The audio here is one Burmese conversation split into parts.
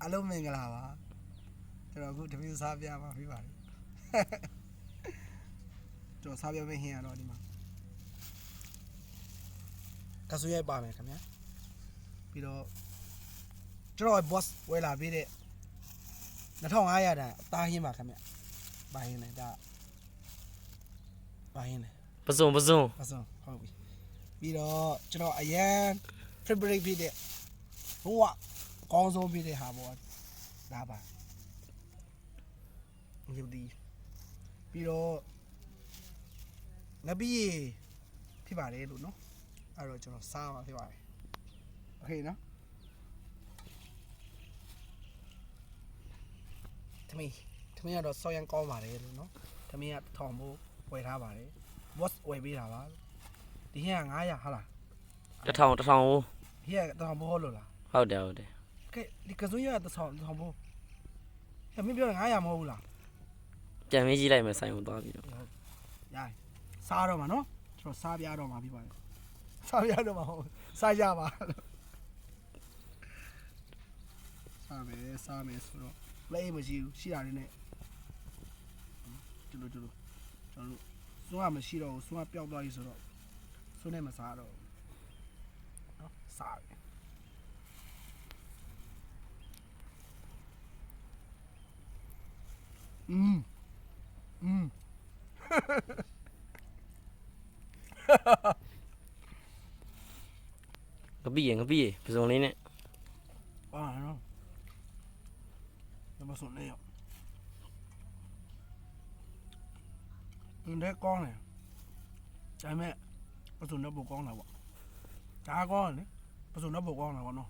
အားလုံးမင်္ဂလာပါကျွန်တော်အခုတမီးစားပြမှာဖြစ်ပါတယ်ကျွန်တော်စားပြမယ့်ဟင်းရတော့ဒီမှာကဆူရိုက်ပါမယ်ခင်ဗျာပြီးတော့ကျွန်တော် boss ဝယ်လာပေးတဲ့2500တန်အသားဟင်းပါခင်ဗျပါဟင်းလေဒါပါဟင်းလေပစုံပစုံအဆုံးဟုတ်ပြီပြီးတော့ကျွန်တော်အရန် favorite ဖြစ်တဲ့ဘုံက အကောင်းဆုံးဖြစ်တဲ့ဟာပေါ့ဒါပါယူဒီပြီးတော့ငပီးဖြစ်ပါတယ်လို့နော်အဲ့တော့ကျွန်တော်စားမှာဖြစ်ပါတယ်โอเคနော်သမီးသမီးကတော့စောရန်ကောင်းပါတယ်လို့နော်သမီးကထောင်ဖို့ဝယ်ထားပါတယ် boss ဝယ်ပေးတာပါဒီဟင်းက900ဟာလား တစ်ထောင်တစ်ထောင်ဟို ဟင်းကတောင်ဘောလို့လား ဟုတ်တယ်ဟုတ်တယ် ကဲဒီကစုံရတဆောင်တောင်ဘောဟဲ့မင်းပြောရင်900မဟုတ်ဘူးလားကြံမေးကြည့်လိုက်မယ်ဆိုင်ကိုသွားပြီးတော့ရတယ်စားတော့မှာနော်ကျွန်တော်စားပြတော့မှာပြပါတယ်စားပြတော့မှာဟုတ်စားကြပါစားမယ်စားမယ်ဆိုတော့လက်မရှိဘူးရှိတာလေးနဲ့တူတူတူကျွန်တော်တို့စွမ်းကမရှိတော့ဘူးစွမ်းကပျောက်သွားပြီဆိုတော့စွမ်းနဲ့မစားတော့ဘူးနော်စားတယ်ืม อืม กระบี่อย่งกระบี่ผสมนี้เนี่ย ป้าเนาะผสมเลยอะมึงได้ก้อนเลยใจแม่ประสุนระบบกล้องแล้ววะจ้าก้อนนี่ประสุนระบบกล้องล้ววะเนาะ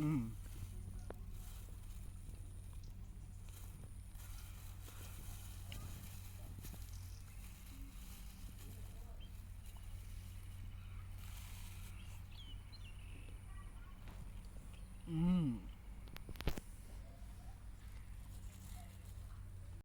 อืม